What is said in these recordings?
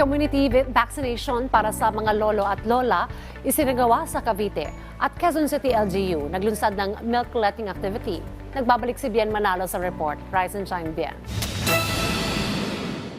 Community vaccination para sa mga lolo at lola isinagawa sa Cavite at Quezon City LGU naglunsad ng milk collecting activity. Nagbabalik si Bien Manalo sa report. Rise and shine, Bien.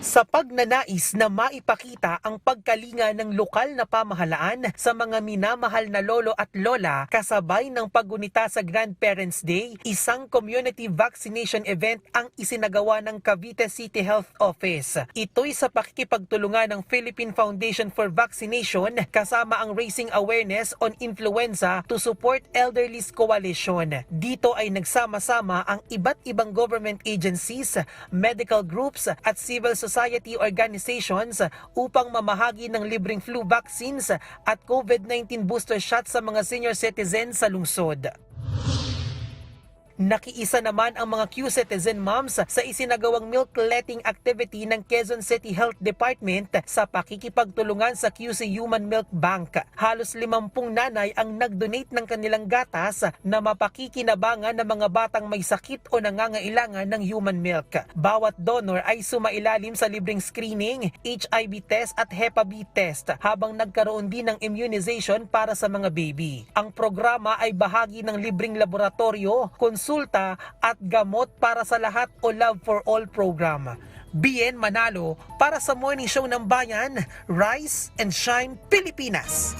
Sa pagnanais na maipakita ang pagkalinga ng lokal na pamahalaan sa mga minamahal na lolo at lola kasabay ng paggunita sa Grandparents' Day, isang community vaccination event ang isinagawa ng Cavite City Health Office. Ito'y sa pakikipagtulungan ng Philippine Foundation for Vaccination kasama ang Raising Awareness on Influenza to Support Elderly's Coalition. Dito ay nagsama-sama ang iba't ibang government agencies, medical groups at civil society organizations upang mamahagi ng libreng flu vaccines at COVID-19 booster shots sa mga senior citizens sa lungsod. Nakiisa naman ang mga Q-Citizen moms sa isinagawang milk collecting activity ng Quezon City Health Department sa pakikipagtulungan sa QC Human Milk Bank. Halos 50 nanay ang nag-donate ng kanilang gatas na mapakikinabangan ng mga batang may sakit o nangangailangan ng human milk. Bawat donor ay sumailalim sa libreng screening, HIV test at Hepa B test habang nagkaroon din ng immunization para sa mga baby. Ang programa ay bahagi ng libreng laboratorio, konsulta at gamot para sa lahat o Love for All program. Bien Manalo para sa Morning Show ng Bayan, Rise and Shine Pilipinas.